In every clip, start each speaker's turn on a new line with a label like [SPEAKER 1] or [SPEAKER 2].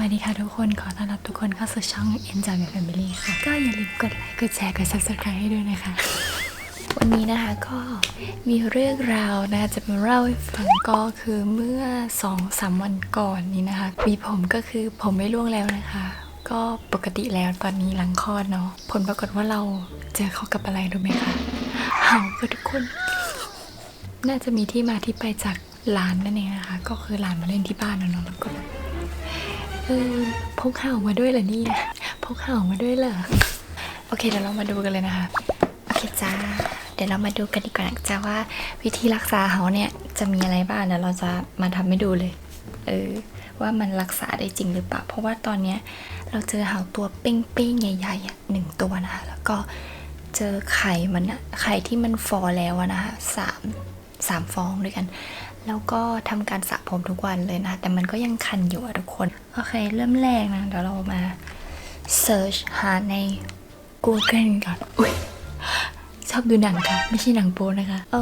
[SPEAKER 1] วัสดีค่ะทุกคน ขอต้อนรับทุกคนเข้าสู่ช่อง Enjoy My Family ค่ะ ก็อย่าลืมกดไลค์ กดแชร์ กด subscribe ให้ด้วยนะคะ วันนี้นะคะก็มีเรื่องราวนะจะมาเล่าให้ฟังก็คือเมื่อ2องสามวันก่อนนี้นะคะมีผมก็คือผมไม่ร่วงแล้วนะคะ ก็ปกติแล้วตอนนี้หลังคลอดเนาะ ผลปรากฏว่าเราเจอเขากับอะไรรู้ไหมคะเห่าค่ะทุกคน น่าจะมีที่มาที่ไปจากหลานนั่นเองนะคะ ก็คือหลานมาเล่นที่บ้านเนาะแล้วก็แบบ เออพกเห่ามาด้วยเหรอเนี่ยพกเห่ามาด้วยเหรอโอเคเดี๋ยวเรามาดูกันเลยนะคะโอเคจ้าเดี๋ยวเรามาดูกันดีกว่านะจ้าว่า วิธีรักษาเขาเนี่ยจะมีอะไรบ้างเดี๋ยวเราจะมาทำให้ดูเลยเออว่ามันรักษาได้จริงหรือเปล่า เพราะว่าตอนเนี้ยเราเจอเห่าตัวเป้งๆใหญ่ๆหนึ่งตัวนะคะแล้วก็เจอไข่มันอะไข่ที่มันฟอแล้วนะคะสามสามฟองด้วยกัน แล้วก็ทำการสระผมทุกวันเลยนะ แต่มันก็ยังคันอยู่อะทุกคน โอเค เริ่มแรกนะ เดี๋ยวเรามา search หาใน Google ก่อนอุ้ยชอบดูหนังค่ะ ไม่ใช่หนังโป๊นะคะ โอ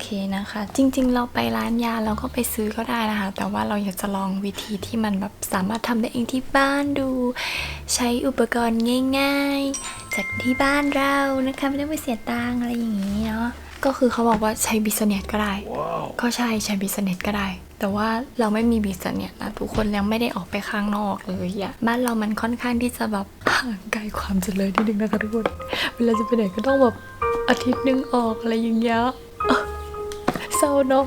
[SPEAKER 1] เคนะคะ จริงๆ เราไปร้านยาเราก็ไปซื้อก็ได้นะคะ แต่ว่าเราอยากจะลองวิธีที่มันแบบสามารถทำได้เองที่บ้านดู ใช้อุปกรณ์ง่าย ๆ จากที่บ้านเรานะคะ ไม่ต้องไปเสียตังค์อะไรอย่างนี้เนาะ ก็คือเขาบอกว่าใช้บิสเนตก็ได้ ก็ใช่ใช้บิสเนตก็ได้ แต่ว่าเราไม่มีบิสเนตนะทุกคนยังไม่ได้ออกไปข้างนอกเลยอะบ้านเรามันค่อนข้างที่จะแบบห่างไกลความเจริญนิดนึงนะคะทุกคน เวลาจะไปไหนก็ต้องแบบอาทิตย์หนึงออกอะไรอย่างเงี้ยอะเศร้าเนาะ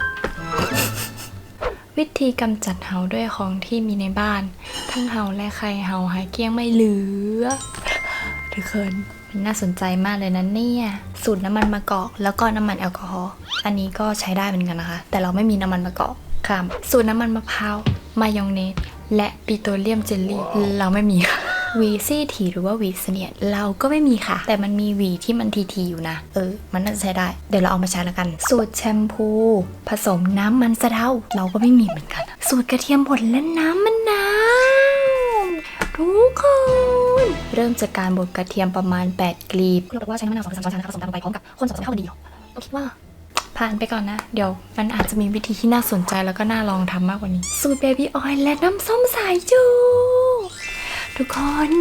[SPEAKER 1] วิธีกำจัดเห่าด้วยของที่มีในบ้าน ทั้งเห่าและไข่เห่าหายเกลี้ยงไม่เหลือทุกคนมัน น่าสนใจมากเลยนะเนี่ยสูตรน้ำมันมะกอก แล้วก็น้ำมันแอลกอฮอล์อันนี้ก็ใช้ได้เหมือนกันนะคะ แต่เราไม่มีน้ำมันมะกอกค่ะสูตรน้ำมันมะพร้าวมายองเนสและปิโตรเลียมเจลลี่เราไม่มีค่ะวีซี่ถีหรือว่าวีเสนียเราก็ไม่มีค่ะ แต่มันมีวีที่มันทีทีอยู่นะ เออ มันน่าจะใช้ได้ เดี๋ยวเราเอามาใช้แล้วกัน สูตรแชมพู ผสมน้ำมันสะเดาเราก็ไม่มีเหมือนกัน สูตรกระเทียมบดและน้ำมะนาวทุกคน เริ่มจากการบดกระเทียมประมาณ 8 กลีบเราบอกว่าใช้น้ำมะนาวสองสามช้อนชานะคะผสมตามลงไปพร้อมกับคนสองสามเข้ากันดีเราคิดว่าผ่านไปก่อนนะ เดี๋ยวมันอาจจะมีวิธีที่น่าสนใจแล้วก็น่าลองทำมากกว่านี้ สูตรเบบี้ออยล์และน้ำส้มสายจูทุกคน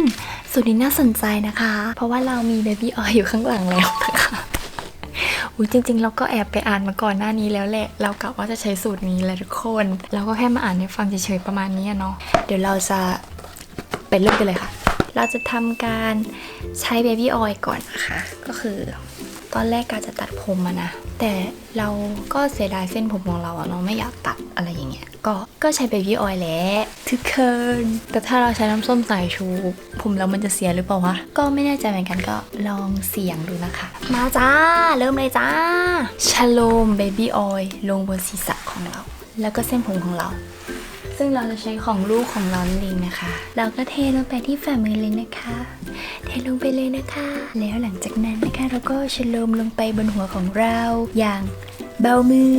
[SPEAKER 1] สูตรนี้น่าสนใจนะคะ เพราะว่าเรามีเบบี้ออยล์อยู่ข้างหลังแล้วนะคะอุ้ยจริง ๆ เราก็แอบไปอ่านมาก่อนหน้านี้แล้วแหละ เรากะว่าจะใช้สูตรนี้แหละทุกคน เราก็แค่มาอ่านให้ฟังเฉยๆประมาณนี้อะเนาะเดี๋ยวเราจะไปเริ่มกันเลยค่ะ เราจะทำการใช้เบบี้ออยล์ก่อนนะคะ ก็คือตอนแรกกาจะตัดผมอะนะ แต่เราก็เสียดายเส้นผมของเราอะเนาะไม่อยากตัดอะไรอย่างเงี้ย ก็ก็ใช้เบบี้ออยล์แหละทุกคนแต่ถ้าเราใช้น้ำส้มสายชู ผมเรามันจะเสียหรือเปล่าวะ ก็ไม่แน่ใจเหมือนกันก็ลองเสี่ยงดูนะคะ มาจ้า เริ่มเลยจ้าชโลมเบบี้ออยล์ลงบนศีรษะของเรา แล้วก็เส้นผมของเรา ซึ่งเราจะใช้ของลูกของเราเองนะคะ เราก็เทลงไปที่ฝ่ามือเลยนะคะ เทลงไปเลยนะคะ แล้วหลังจากนั้นนะคะเราก็ชโลมลงไปบนหัวของเรา อย่างเบามือ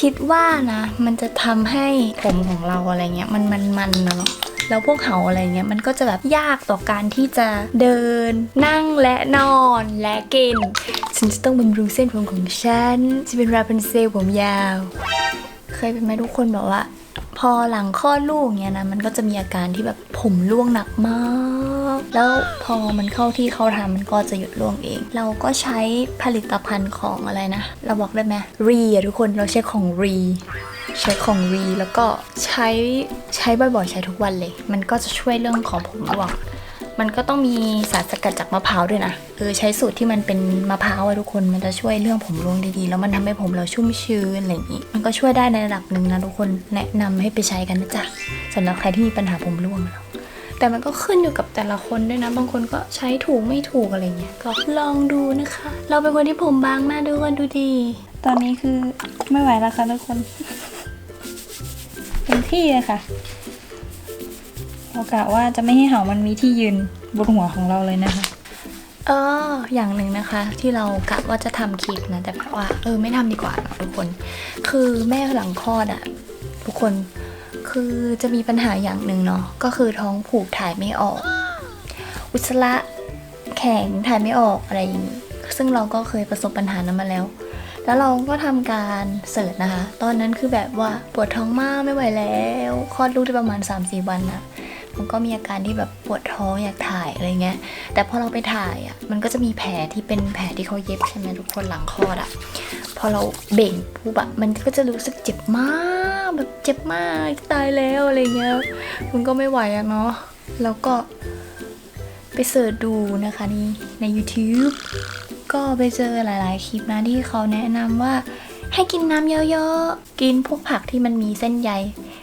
[SPEAKER 1] คิดว่านะ มันจะทำให้ผมของเราอะไรเงี้ย มันมันมันเนาะ แล้วพวกเขาอะไรเงี้ยมันก็จะแบบยากต่อการที่จะเดิน นั่งและนอนและกิน ฉันจะต้องบำรุงเส้นผมของฉันจะเป็นราพันเซลผมยาว เคยเป็นไหมทุกคนแบบว่า พอหลังคลอดลูกเนี้ยนะมันก็จะมีอาการที่แบบผมร่วงหนักมากแล้วพอมันเข้าที่เข้าทางมันก็จะหยุดร่วงเอง เราก็ใช้ผลิตภัณฑ์ของอะไรนะ เราบอกได้ไหมรีอะทุกคนเราใช้ของรีใช้ของรีแล้วก็ใช้ ใช้บ่อยๆ ใช้ทุกวันเลย มันก็จะช่วยเรื่องของผมร่วง มันก็ต้องมีสารสกัดจากมะพร้าวด้วยนะเออใช้สูตรที่มันเป็นมะพร้าวอะทุกคน มันจะช่วยเรื่องผมร่วงได้ดี แล้วมันทำให้ผมเราชุ่มชื้นอะไรอย่างนี้ มันก็ช่วยได้ในระดับหนึ่งนะทุกคน แนะนำให้ไปใช้กันนะจ๊ะสำหรับใครที่มีปัญหาผมร่วงเนาะแต่มันก็ขึ้นอยู่กับแต่ละคนด้วยนะ บางคนก็ใช้ถูกไม่ถูกอะไรเงี้ย ก็ลองดูนะคะ เราเป็นคนที่ผมบางมากทุกคนดูดี
[SPEAKER 2] ตอนนี้คือไม่ไหวแล้วค่ะทุกคน ที่เลยค่ะเรากะว่าจะไม่ให้เห่ามันมีที่ยืนบนหัวของเราเลยนะคะ
[SPEAKER 1] เอออย่างหนึ่งนะคะ ที่เรากะว่าจะทำคลิปนะแต่ว่า เออไม่ทำดีกว่าทุกคน คือแม่หลังคลอดอะทุกคนคือจะมีปัญหาอย่างหนึ่งเนาะก็คือท้องผูกถ่ายไม่ออก อุจจาระแข็งถ่ายไม่ออกอะไรอย่างนี้ซึ่งเราก็เคยประสบปัญหานั้นมาแล้ว แล้วเราก็ทำการเสิร์ชนะคะ ตอนนั้นคือแบบว่าปวดท้องมากไม่ไหวแล้วคลอดลูกได้ประมาณ 3-4 วันนะมันก็มีอาการที่แบบปวดท้องอยากถ่ายอะไรเงี้ย แต่พอเราไปถ่ายอะ มันก็จะมีแผลที่เป็นแผลที่เขาเย็บใช่ไหมทุกคนหลังคลอดอะ พอเราเบ่งปุ๊บอะมันก็จะรู้สึกเจ็บมากแบบเจ็บมากตายแล้วอะไรเงี้ย มันก็ไม่ไหวอะเนาะ แล้วก็ไปเสิร์ชดูนะคะนี่ใน YouTube ก็ไปเจอหลาย ๆ คลิปนะที่เขาแนะนำว่า ให้กินน้ำเยอะ ๆ กินพวกผักที่มันมีเส้นใย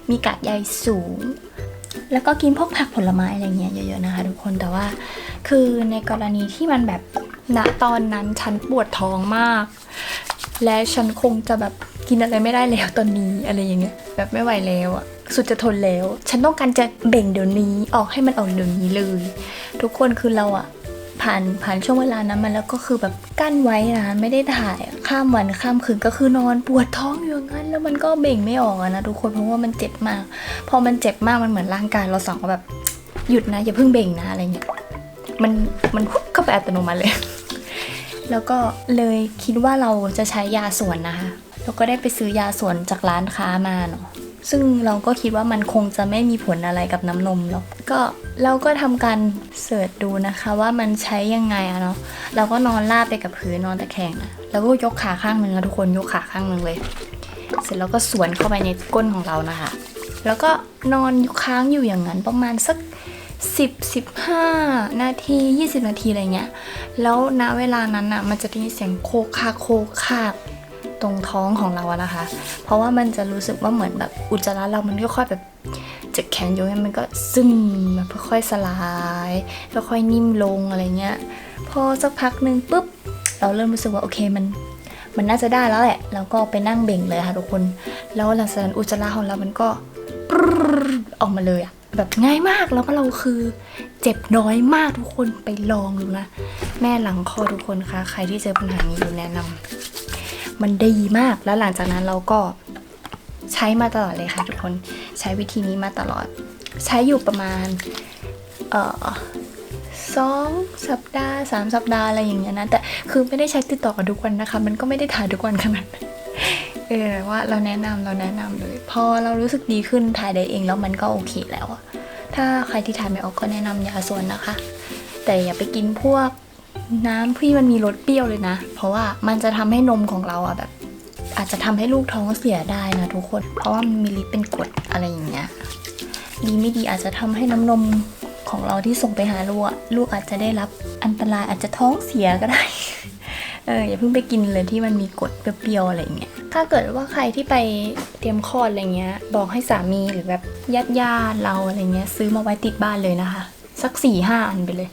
[SPEAKER 1] มีกากใยสูง แล้วก็กินพวกผักผลไม้อะไรเงี้ยเยอะ ๆ นะคะทุกคนแต่ว่า คือในกรณีที่มันแบบณตอนนั้นฉันปวดท้องมาก และฉันคงจะแบบกินอะไรไม่ได้แล้วตอนนี้อะไรอย่างเงี้ยแบบไม่ไหวแล้วอะสุดจะทนแล้ว ฉันต้องการจะเบ่งเดี๋ยวนี้ออกให้มันออกเดี๋ยวนี้เลย ทุกคนคือเราอะ ผ่านผ่านช่วงเวลานั้นมาแล้วก็คือแบบกั้นไว้นะไม่ได้ถ่ายข้ามวันข้ามคืนก็คือนอนปวดท้องอยู่างนั้น แล้วมันก็เบ่งไม่ออกนะทุกคนเพราะว่ามันเจ็บมาก พอมันเจ็บมากมันเหมือนร่างกายเราสั่งว่าแบบหยุดนะอย่าเพิ่งเบ่งนะอะไรเงี้ยมันมันฮุบเข้าไปอัตโนมัติเลย แล้วก็เลยคิดว่าเราจะใช้ยาสวนนะคะแล้วก็ได้ไปซื้อยาสวนจากร้านค้ามาเนาะ ซึ่งเราก็คิดว่ามันคงจะไม่มีผลอะไรกับน้ำนมหรอกก็เราก็ทำการเสิร์ชดูนะคะว่ามันใช้ยังไงอะเนาะเราก็นอนราบไปกับพื้นนอนตะแคงอะแล้วก็ยกขาข้างหนึ่งอะทุกคนยกขาข้างหนึ่งเลย เสร็จแล้วก็สวนเข้าไปในก้นของเรานะคะ แล้วก็นอนค้างอยู่อย่างนั้นประมาณสัก10 15 นาที 20 นาทีอะไรเงี้ย แล้วณเวลานั้นอะ มันจะได้ยินเสียงโคกคากโคกคาก ตรงท้องของเราอะนะคะ เพราะว่ามันจะรู้สึกว่าเหมือนแบบอุจจาระเรามันค่อยๆแบบจะแข็งอยู่เนี่ยมันก็ซึมแบบค่อยๆสลายค่อยๆนิ่มลงอะไรเงี้ย พอสักพักหนึ่งปุ๊บ เราเริ่มรู้สึกว่าโอเคมัน มันน่าจะได้แล้วแหละแล้วก็ไปนั่งเบ่งเลยค่ะทุกคน แล้วหลังจากนั้นอุจจาระของเรามันก็ปออกมาเลยอะแบบง่ายมากแล้วก็เราคือเจ็บน้อยมากทุกคนไปลองดูนะ แม่หลังคอทุกคนคะใครที่เจอปัญหานี้อยู่แนะนำ มันดีมาก แล้วหลังจากนั้นเราก็ใช้มาตลอดเลยค่ะทุกคน ใช้วิธีนี้มาตลอด ใช้อยู่ประมาณ เอ่อสองสัปดาห์สามสัปดาห์อะไรอย่างเงี้ยนะ แต่คือไม่ได้ใช้ติดต่อกันทุกวันนะคะ มันก็ไม่ได้ถ่ายทุกวันขนาดนั้นเออว่าเราแนะนำเราแนะนำเลย พอเรารู้สึกดีขึ้นถ่ายได้เองแล้วมันก็โอเคแล้วอะถ้าใครที่ถ่ายไม่ออกก็แนะนำยาส่วนนะคะ แต่อย่าไปกินพวก น้ำที่มันมีรสเปรี้ยวเลยนะ เพราะว่ามันจะทำให้นมของเราอะแบบ อาจจะทำให้ลูกท้องเสียได้นะทุกคน เพราะว่ามันมีฤทธิ์เป็นกรดอะไรอย่างเงี้ย ดีไม่ดีอาจจะทำให้น้ำนมของเราที่ส่งไปหาลูกลูกอาจจะได้รับอันตรายอาจจะท้องเสียก็ได้ เอออย่าเพิ่งไปกินเลยที่มันมีกรดเปรี้ยวๆอะไรอย่างเงี้ย ถ้าเกิดว่าใครที่ไปเตรียมคลอดอะไรเงี้ย บอกให้สามีหรือแบบญาติญาติเราอะไรเงี้ย ซื้อมาไว้ติดบ้านเลยนะคะ สักสี่ห้าอันไปเลย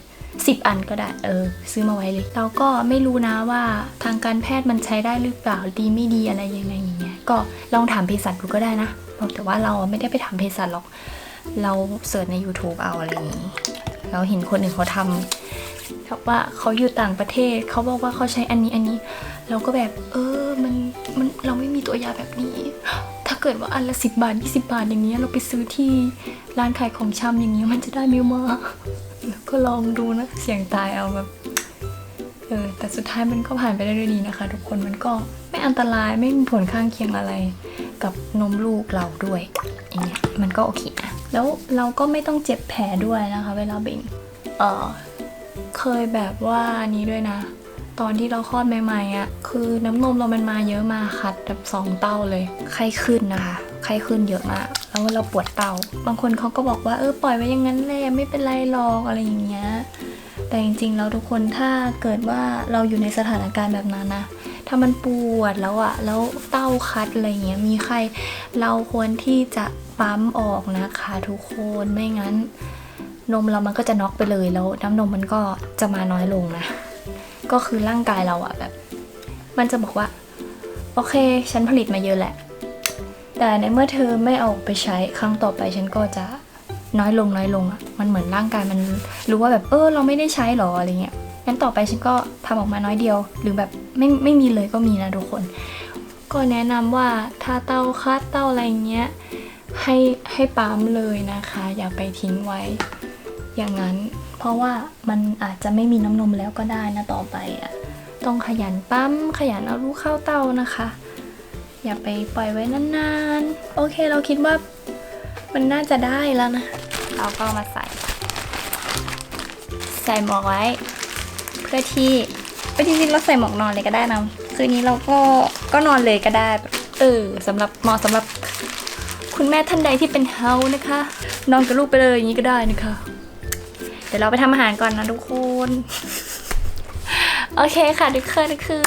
[SPEAKER 1] สิบอันก็ได้ เออ ซื้อมาไว้เลย เราก็ไม่รู้นะว่าทางการแพทย์มันใช้ได้หรือเปล่าดีไม่ดีอะไรยังไงอย่างเงี้ยก็ลองถามเภสัชดูก็ได้นะแต่ว่าเราไม่ได้ไปถามเภสัชหรอก เราเสิร์ชใน YouTube เอาอะไรอย่างงี้เราเห็นคนอื่นเขาทำแบบว่าเขาอยู่ต่างประเทศเขาบอกว่าเขาใช้อันนี้อันนี้ เราก็แบบ เออมันมันเราไม่มีตัวยาแบบนี้ ถ้าเกิดว่าอันละสิบบาทยี่สิบาทอย่างเงี้ยเราไปซื้อที่ร้านขายของชำอย่างเงี้ยมันจะได้ไหมวะแล้ว ก็ลองดูนะ เสี่ยงตายเอาแบบเออแต่สุดท้ายมันก็ผ่านไปได้ด้วยดีนะคะ ทุกคนมันก็ไม่อันตรายไม่มีผลข้างเคียงอะไรกับนมลูกเราด้วยอย่างเงี้ยมันก็โอเคนะแล้วเราก็ไม่ต้องเจ็บแผลด้วยนะคะ เวลาเบ่งเออเคยแบบว่านี้ด้วยนะ ตอนที่เราคลอดใหม่ๆอะ่ะคือน้ำนมเรามันมาเยอะมาคัดแบบสองเต้าเลยไข้ขึ้นนะคะ ไข้ขึ้นเยอะมาก แล้วเราปวดเตา บางคนเขาก็บอกว่าเออปล่อยไว้อย่างนั้นแหละไม่เป็นไรหรอกอะไรอย่างเงี้ย แต่จริงๆแล้วทุกคนถ้าเกิดว่าเราอยู่ในสถานการณ์แบบนั้นนะถ้ามันปวดแล้วอะแล้วเต้าคัดอะไรเงี้ยมีใครเราควรที่จะปั๊มออกนะคะทุกคนไม่งั้น นมเรามันก็จะน็อกไปเลยแล้วน้ำนมมันก็จะมาน้อยลงนะ ก็คือร่างกายเราอะแบบ มันจะบอกว่า โอเค ฉันผลิตมาเยอะแหละ แต่ในเมื่อเธอไม่เอาไปใช้ครั้งต่อไปฉันก็จะน้อยลงน้อยลงอะมันเหมือนร่างกายมันรู้ว่าแบบเออเราไม่ได้ใช้หรออะไรเงี้ยงั้นต่อไปฉันก็ทำออกมาน้อยเดียว หรือแบบไม่ไม่มีเลยก็มีนะทุกคน ก็แนะนำว่าถ้าเต้าคัดเต้าอะไรเงี้ยให้ให้ปั๊มเลยนะคะ อย่าไปทิ้งไว้ อย่างนั้น เพราะว่ามันอาจจะไม่มีน้ำนมแล้วก็ได้นะต่อไปอะ่ะต้องขยันปั๊มขยันเอาลูกเข้าเต้านะคะ อย่าไปปล่อยไว้นานๆ โอเคเราคิดว่ามันน่าจะได้แล้วนะ เราก็มาใส่ ใส่หมวกไว้ เพื่อที่ไปจริงๆเราใส่หมวกนอนเลยก็ได้นะ คืนนี้เราก็ก็นอนเลยก็ได้ เออสำหรับเหมาะสำหรับคุณแม่ท่านใดที่เป็นเฮานะคะ นอนกับลูกไปเลยอย่างนี้ก็ได้นะคะ เดี๋ยวเราไปทำอาหารก่อนนะทุกคน โอเคค่ะทุกคนคือ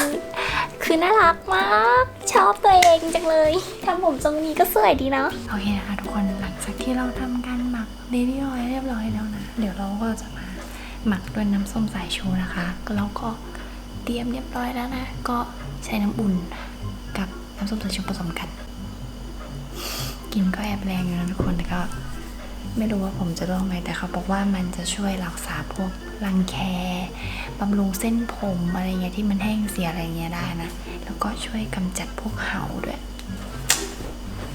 [SPEAKER 1] คือน่ารักมาก ชอบตัวเองจังเลยทำผมทรงนี้ก็สวยดีเนาะโอเคนะคะทุกคนหลังจากที่เราทำการหมักเดลี่ออยเรียบร้อยแล้วนะ เดี๋ยวเราก็จะมาหมักด้วยน้ำส้มสายชูนะคะก็เราก็เตรียมเรียบร้อยแล้วนะ ก็ใช้น้ำอุ่นกับน้ำส้มสายชูผสมกัน กินก็แอบแรงอยู่นะทุกคนแต่ก็ ไม่รู้ว่าผมจะลองไหมแต่เขาบอกว่ามันจะช่วยรักษาพวกรังแคบำรุงเส้นผมอะไรเงี้ยที่มันแห้งเสียอะไรเงี้ยได้นะ แล้วก็ช่วยกำจัดพวกเหาด้วย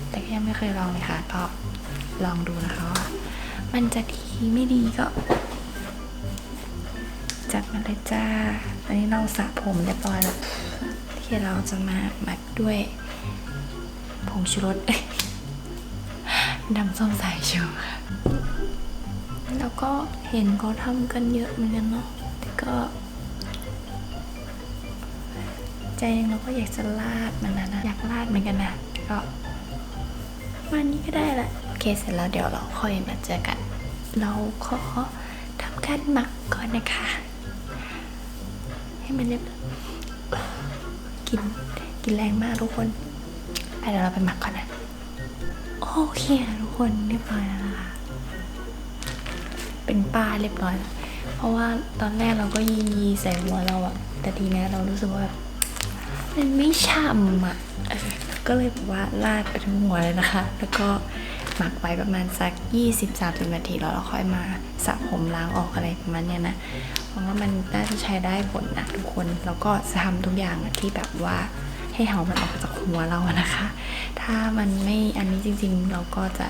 [SPEAKER 1] แต่ก็ยังไม่เคยลองเลยค่ะ ก็ลองดูนะคะว่ามันจะดีไม่ดีก็ จัดมาเลยจ้า อันนี้เราสระผมเรียบร้อยแล้วที่เราจะมาหมักด้วยผงชูรส น้ำส้มสายชูค่ะ แล้วก็เห็นเขาทำกันเยอะเหมือนกันเนาะแต่ก็ ใจนึงเราก็อยากจะลาดมันนะนะ อยากลาดเหมือนกันนะก็วันนี้ก็ได้ละ โอเคเสร็จแล้วเดี๋ยวเราค่อยมาเจอกัน เราขอทำการหมักก่อนนะคะ ให้มันเรียบกินกินแรงมากทุกคนไปเดี๋ยวเราไปหมักก่อนนะ โอเคทุกคนเรียบร้อยแล้วนะคะ เป็นป้าเรียบร้อย เพราะว่าตอนแรกเราก็ยียีใส่หัวเราอะแต่ทีนี้เรารู้สึกว่า มันไม่ช่ำอะก็เลยแบบว่าลาดไปทั้งหัวเลยนะคะ แล้วก็หมักไว้ประมาณสัก 20-30 นาทีแล้วเราค่อยมาสระผมล้างออกอะไรประมาณเนี้ยนะ เพราะว่ามันน่าจะใช้ได้ผลนะทุกคน แล้วก็จะทำทุกอย่างที่แบบว่า ให้เหามันออกจากหัวเรานะคะ ถ้ามันไม่อันนี้จริงๆ เราก็จะ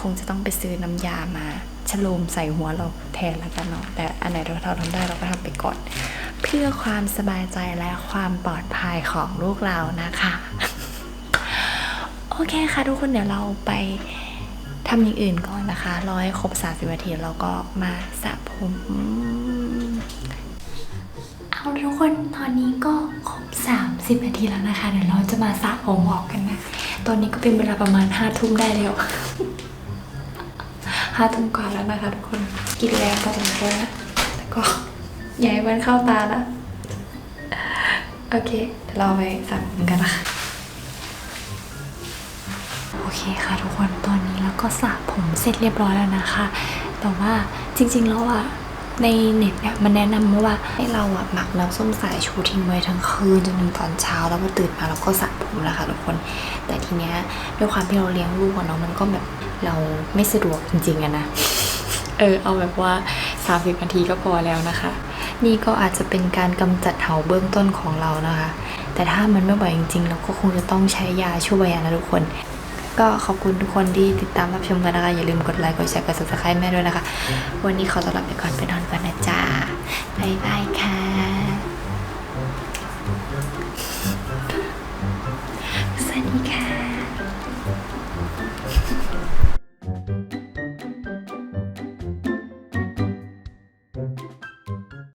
[SPEAKER 1] คงจะต้องไปซื้อน้ำยามาฉโลมใส่หัวเราแทนแล้วกันเนาะแต่อันไหนเราเราทำได้เราก็ทำไปก่อน เพื่อความสบายใจและความปลอดภัยของลูกเรานะคะ โอเคค่ะทุกคนเดี๋ยวเราไปทำอย่างอื่นก่อนนะคะรอให้ครบ 30นาทีเราก็มาสระผม เอาละทุกคนตอนนี้ก็ครบ 30 นาทีแล้วนะคะ เดี๋ยวเราจะมาสระผมออกกันนะ ตอนนี้ก็เป็นเวลาประมาณ5ทุ่มได้แล้วห้าทุ่มกว่าแล้วนะคะทุกคน กินแรงพอสมควรนะแต่ก็ย่าให้มันเข้าตานะโอเค เดี๋ยวเราไปสระผมกันนะคะโอเคค่ะทุกคนตอนนี้เราก็สระผมเสร็จเรียบร้อยแล้วนะคะ แต่ว่าจริงๆแล้วอะ ในเน็ตเนี่ยมันแนะนำว่าให้เราอะหมักน้ำส้มสายชูทิ้งไว้ทั้งคืนจนถึงตอนเช้าแล้วพอตื่นมาเราก็สระผมนะคะทุกคน แต่ทีเนี้ยด้วยความที่เราเลี้ยงลูกอะเนาะมันก็แบบเราไม่สะดวกจริงๆอะนะเออเอาแบบว่า 30 นาทีก็พอแล้วนะคะ นี่ก็อาจจะเป็นการกำจัดเหาเบื้องต้นของเรานะคะ แต่ถ้ามันไม่ไหวจริงๆ เราก็คงจะต้องใช้ยาช่วยนะทุกคน ก็ขอบคุณทุกคนที่ติดตามรับชมกันนะคะ อย่าลืมกดไลค์ กดแชร์ กดซับสไครต์แม่ด้วยนะคะ วันนี้ขอตัวลาไปก่อนไปนอนก่อนนะจ๊ะบ๊ายบายค่ะ